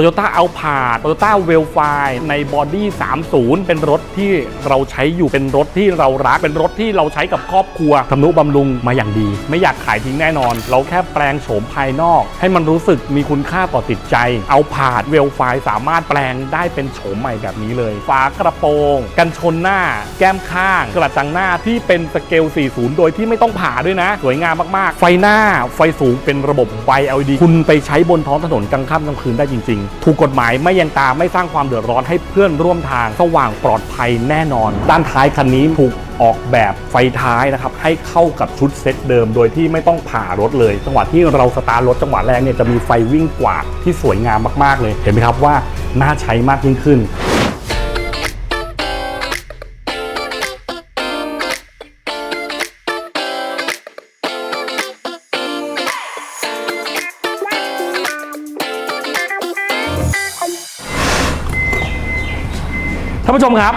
Toyota a l p a r d Toyota w e l f i ในบอดี้30 เป็นรถที่เราใช้อยู่เป็นรถที่เรารัก เป็นรถที่เราใช้กับครอบครัวทำนุบำรุงมาอย่างดี ไม่อยากขายทิ้งแน่นอน เราแค่แปลงโฉมภายนอก ให้มันรู้สึกมีคุณค่าต่อติดใจเอาผาดเวลไฟสามารถแปลงได้เป็นโฉมใหม่แบบนี้เลย ฝากระโปรง กันชนหน้า แก้มข้าง กระจังหน้าที่เป็นสเกล 40 โดยที่ไม่ต้องผ่าด้วยนะ สวยงามมากๆ ไฟหน้าไฟสูงเป็นระบบไฟ LED คุณไปใช้บนท้องถนนกลางค่ำกลางคืนได้จริง ๆถูกกฎหมายไม่ยังตามไม่สร้างความเดือดร้อนให้เพื่อนร่วมทางสว่างปลอดภัยแน่นอน ด้านท้ายคันนี้ถูกออกแบบไฟท้ายนะครับให้เข้ากับชุดเซตเดิม โดยที่ไม่ต้องผ่ารถเลยจังหวะที่เราสตาร์ทรถจังหวะแรกเนี่ยจะมีไฟวิ่งกวาดที่สวยงามมากๆเลย เห็นไหมครับว่าน่าใช้มากยิ่งขึ้น ท่านผู้ชมครับ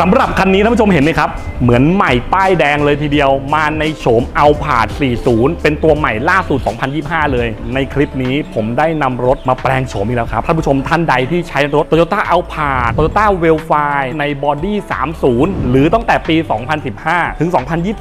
สำหรับคันนี้ท่านผู้ชมเห็นไหมครับ เหมือนใหม่ป้ายแดงเลยทีเดียวมาในโฉมเอาผาด 40 เป็นตัวใหม่ล่าสุด 2025 เลย ในคลิปนี้ผมได้นำรถมาแปลงโฉมอีกแล้วครับ ท่านผู้ชมท่านใดที่ใช้รถ Toyota a l p a r d Toyota w e l f i ในบอดี้30 หรือตั้งแต่ปี 2015 ถึง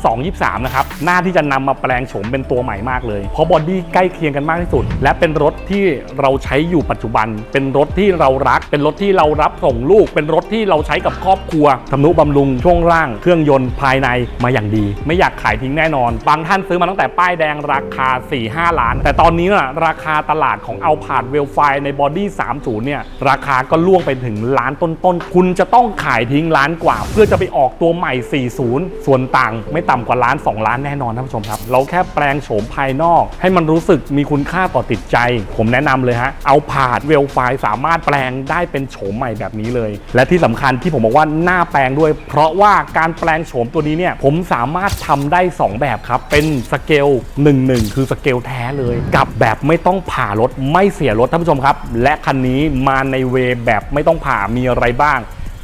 2022-23 นะครับน่าที่จะนำมาแปลงโฉมเป็นตัวใหม่มากเลย เพราะบอดี้ใกล้เคียงกันมากที่สุด และเป็นรถที่เราใช้อยู่ปัจจุบัน เป็นรถที่เรารัก เป็นรถที่เรารับส่งลูก เป็นรถที่เราใช้กับครอบครัวทำนุบำรุงช่วงล่างเครื่องยนต์ภายในมาอย่างดี ไม่อยากขายทิ้งแน่นอน บางท่านซื้อมาตั้งแต่ป้ายแดงราคา 4-5 ล้าน แต่ตอนนี้นะราคาตลาดของเอาผ่าดเวลไฟในบอดี้30เนี่ยราคาก็ล่วงไปถึงล้านต้นๆ คุณจะต้องขายทิ้งล้านกว่า เพื่อจะไปออกตัวใหม่ 40 ส่วนต่างไม่ต่ำกว่าล้าน 2 ล้านแน่นอนท่านผู้ชมครับ เราแค่แปลงโฉมภายนอก ให้มันรู้สึกมีคุณค่าต่อติดใจ ผมแนะนำเลยฮะเอาผ่าดเวลไฟสามารถแปลงได้เป็นโฉมใหม่แบบนี้เลย และที่สำคัญที่ผมบอกว่าหน้าปลงด้วย เพราะว่าการแปลงโฉมตัวนี้เนี่ยผมสามารถทำได้ 2 แบบครับ เป็นสเกล1-1 คือสเกลแท้เลย กับแบบไม่ต้องผ่ารถไม่เสียรถท่านผู้ชมครับ และคันนี้มาในเวแบบไม่ต้องผ่ามีอะไรบ้าง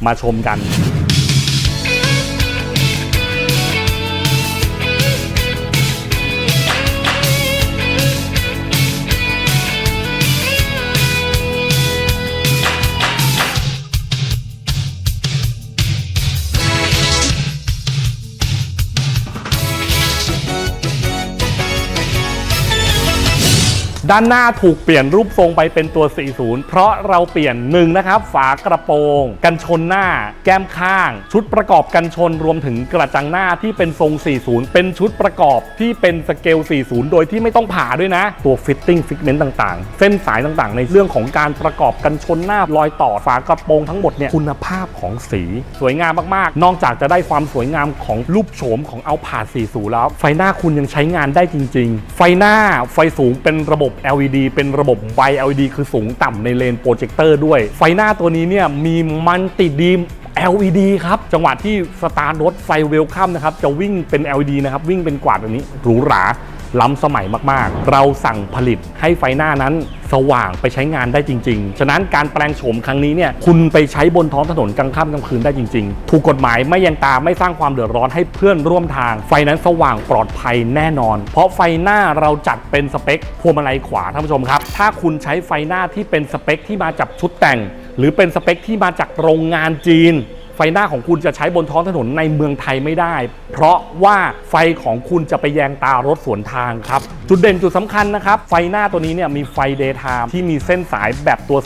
มาชมกัน ด้านหน้าถูกเปลี่ยนรูปทรงไปเป็นตัว 40 เพราะเราเปลี่ยนหนึ่งนะครับฝากระโปรง กันชนหน้า แก้มข้าง ชุดประกอบกันชนรวมถึงกระจังหน้าที่เป็นทรง 40 เป็นชุดประกอบที่เป็นสเกล 40 โดยที่ไม่ต้องผ่าด้วยนะ ตัวฟิตติ้งฟิกเมนต์ต่างๆ เส้นสายต่างๆ ในเรื่องของการประกอบกันชนหน้ารอยต่อฝากระโปรงทั้งหมดเนี่ยคุณภาพของสีสวยงามมากๆ นอกจากจะได้ความสวยงามของรูปโฉมของเอาผาด40 แล้ว ไฟหน้าคุณยังใช้งานได้จริง ๆ ไฟหน้าไฟสูงเป็นระบบ LED เป็นระบบไฟ LED คือสูงต่ำในเลนโปรเจคเตอร์ด้วย ไฟหน้าตัวนี้เนี่ยมีมันติดีม LED ครับ จังหวะที่สตาร์ทรถไฟเวลคัมนะครับ จะวิ่งเป็น LED นะครับ วิ่งเป็นกวาดแบบนี้หรูหรา ล้ำสมัยมากๆ เราสั่งผลิตให้ไฟหน้านั้นสว่างไปใช้งานได้จริง ๆ ฉะนั้นการแปลงโฉมครั้งนี้เนี่ยคุณไปใช้บนท้องถนนกลางค่ำกลางคืนได้จริง ๆ ถูกกฎหมายไม่ยังตามไม่สร้างความเดือดร้อนให้เพื่อนร่วมทาง ไฟนั้นสว่างปลอดภัยแน่นอน เพราะไฟหน้าเราจัดเป็นสเปคพวงมาลัยขวาท่านผู้ชมครับ ถ้าคุณใช้ไฟหน้าที่เป็นสเปคที่มาจากชุดแต่ง หรือเป็นสเปคที่มาจากโรงงานจีน ไฟหน้าของคุณจะใช้บนท้องถนนในเมืองไทยไม่ได้ เพราะว่าไฟของคุณจะไปแยงตารถสวนทางครับ จุดเด่นจุดสำคัญนะครับ ไฟหน้าตัวนี้เนี่ยมีไฟเดย์ไทม์ที่มีเส้นสายแบบตัว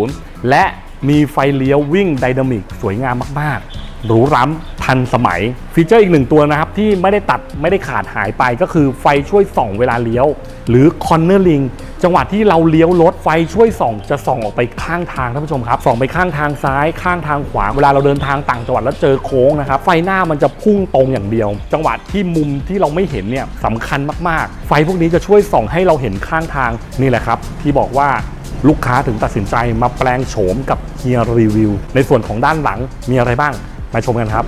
40 และมีไฟเลี้ยววิ่งไดนามิกสวยงามมากๆ หรูร้ำทันสมัย ฟีเจอร์อีกหนึ่งตัวนะครับ ที่ไม่ได้ตัดไม่ได้ขาดหายไปก็คือไฟช่วยส่องเวลาเลี้ยว หรือคอนเนอร์ลิง จังหวะที่เราเลี้ยวรถไฟช่วยส่อง จะส่องออกไปข้างทางท่านผู้ชมครับส่องไปข้างทางซ้าย ข้างทางขวาเวลาเราเดินทางต่างจังหวัดแล้วเจอโค้งนะครับไฟหน้ามันจะพุ่งตรงอย่างเดียว จังหวะที่มุมที่เราไม่เห็นเนี่ยสำคัญมากๆ ไฟพวกนี้จะช่วยส่องให้เราเห็นข้างทางนี่แหละครับ ที่บอกว่าลูกค้าถึงตัดสินใจมาแปลงโฉมกับเฮียรีวิวในส่วนของด้านหลังมีอะไรบ้างมาชมกันครับ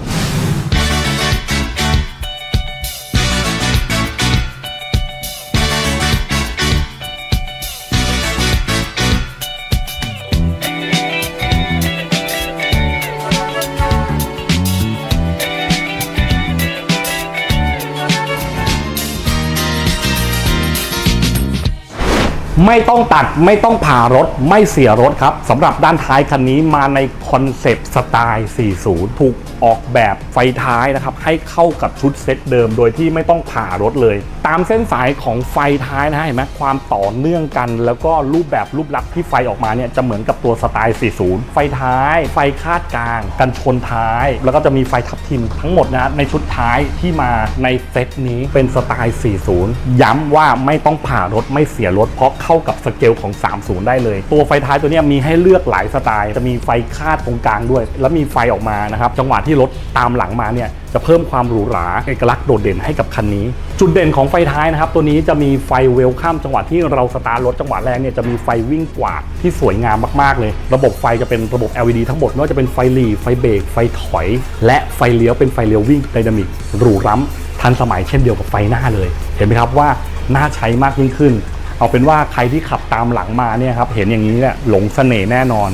ไม่ต้องตัดไม่ต้องผ่ารถไม่เสียรถครับสำหรับด้านท้ายคันนี้มาในคอนเซปต์สไตล์ 40 ถูกออกแบบไฟท้ายนะครับ ให้เข้ากับชุดเซตเดิมโดยที่ไม่ต้องผ่ารถเลย ตามเส้นสายของไฟท้ายนะฮะเห็นไหมความต่อเนื่องกัน แล้วก็รูปแบบรูปลักษณ์ที่ไฟออกมาเนี่ยจะเหมือนกับตัวสไตล์ 40 ไฟท้าย ไฟคาดกลาง กันชนท้าย แล้วก็จะมีไฟทับทิมทั้งหมดนะฮะในชุดท้ายที่มาในเซตนี้เป็นสไตล์ 40 ย้ำว่าไม่ต้องผ่ารถไม่เสียรถเพราะเข้ากับสเกลของ 30 ได้เลย ตัวไฟท้ายตัวนี้มีให้เลือกหลายสไตล์ จะมีไฟคาดตรงกลางด้วย แล้วมีไฟออกมานะครับ จังหวะที่รถตามหลังมาเนี่ยจะเพิ่มความหรูหราเอกลักษณ์โดดเด่นให้กับคันนี้ จุดเด่นของไฟท้ายนะครับ ตัวนี้จะมีไฟเวลคัมจังหวะที่เราสตาร์ทรถจังหวะแรกเนี่ยจะมีไฟวิ่งกวาดที่สวยงามมากๆเลย ระบบไฟจะเป็นระบบ LED ทั้งหมดไม่ว่าจะเป็นไฟหลีไฟเบรกไฟถอย และไฟเลี้ยวเป็นไฟเลี้ยววิ่งไดนามิกหรูล้ำทันสมัยเช่นเดียวกับไฟหน้าเลย เห็นไหมครับว่าน่าใช้มากยิ่งขึ้น เอาเป็นว่าใครที่ขับตามหลังมาเนี่ยครับเห็นอย่างนี้แหละหลงเสน่ห์แน่นอน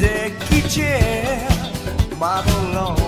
เด็กกิเจมาดลง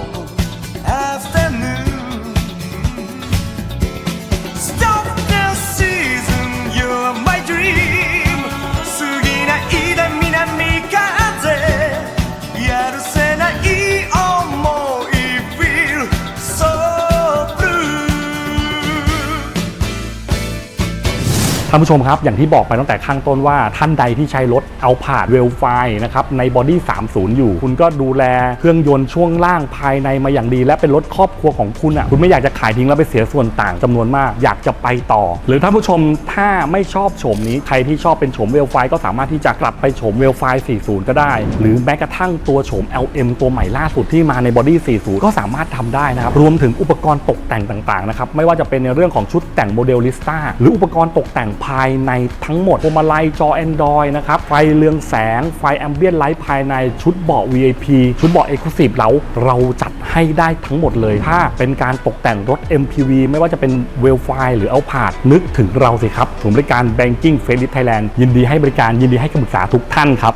ท่านผู้ชมครับ อย่างที่บอกไปตั้งแต่ข้างต้นว่าท่านใดที่ใช้รถเอาผาดเวลไฟนะครับในบอดี้30 อยู่ คุณก็ดูแลเครื่องยนต์ช่วงล่างภายในมาอย่างดี และเป็นรถครอบครัวของคุณอะคุณไม่อยากจะขายทิ้งแล้วไปเสียส่วนต่างจำนวนมาก อยากจะไปต่อ หรือท่านผู้ชมถ้าไม่ชอบโฉมนี้ใครที่ชอบเป็นโฉมเวลไฟก็สามารถที่จะกลับไปโฉมเวลไฟ40 ก็ได้ หรือแม้กระทั่งตัวโฉม LM ตัวใหม่ล่าสุดที่มาในบอดี้40 ก็สามารถทำได้นะครับรวมถึงอุปกรณ์ตกแต่งต่างๆนะครับไม่ว่าจะเป็นในเรื่องของชุดแต่งโมเดลลิสต้าหรืออุปกรณ์ตกแต่งภายในทั้งหมดพวงมาลัยจอ Android นะครับ ไฟเรืองแสง ไฟแอมเบียนไลท์ภายในชุดเบาะ VIP ชุดเบาะ Exclusive เราเราจัดให้ได้ทั้งหมดเลย ถ้าเป็นการตกแต่งรถ MPV ไม่ว่าจะเป็นเวลไฟหรือเอาผาดนึกถึงเราสิครับศูนย์บริการ Banking f a c e Thailand ยินดีให้บริการยินดีให้คำปรึกษาทุกท่านครับ